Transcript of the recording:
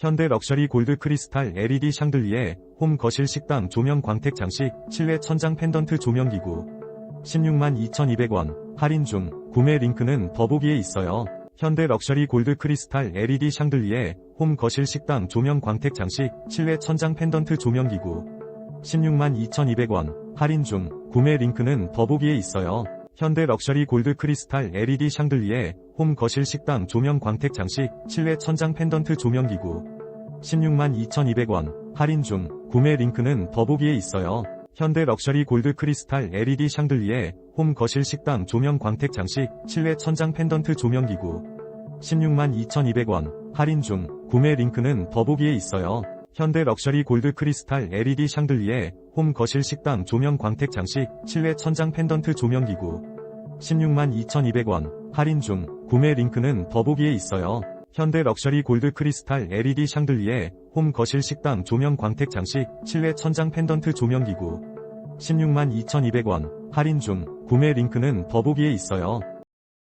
현대 럭셔리 골드 크리스탈 LED 샹들리에 홈 거실 식당 조명 광택 장식 실내 천장 펜던트 조명 기구. 16만 2,200원 할인 중. 구매 링크는 더보기에 있어요. 현대 럭셔리 골드 크리스탈 LED 샹들리에 홈 거실 식당 조명 광택 장식 실내 천장 펜던트 조명 기구. 16만 2,200원 할인 중. 구매 링크는 더보기에 있어요. 현대 럭셔리 골드 크리스탈 LED 샹들리에 홈 거실 식당 조명 광택 장식 실내 천장 펜던트 조명 기구 16만 2,200원 할인 중 구매 링크는 더보기에 있어요. 현대 럭셔리 골드 크리스탈 LED 샹들리에 홈 거실 식당 조명 광택 장식 실내 천장 펜던트 조명 기구 16만 2,200원 할인 중 구매 링크는 더보기에 있어요. 현대 럭셔리 골드 크리스탈 LED 샹들리에 홈 거실 식당 조명 광택 장식 실내 천장 펜던트 조명 기구 16만 2,200원 할인 중 구매 링크는 더보기에 있어요. 현대 럭셔리 골드 크리스탈 LED 샹들리에 홈 거실 식당 조명 광택 장식 실내 천장 펜던트 조명 기구. 16만 2,200원. 할인 중. 구매 링크는 더보기에 있어요.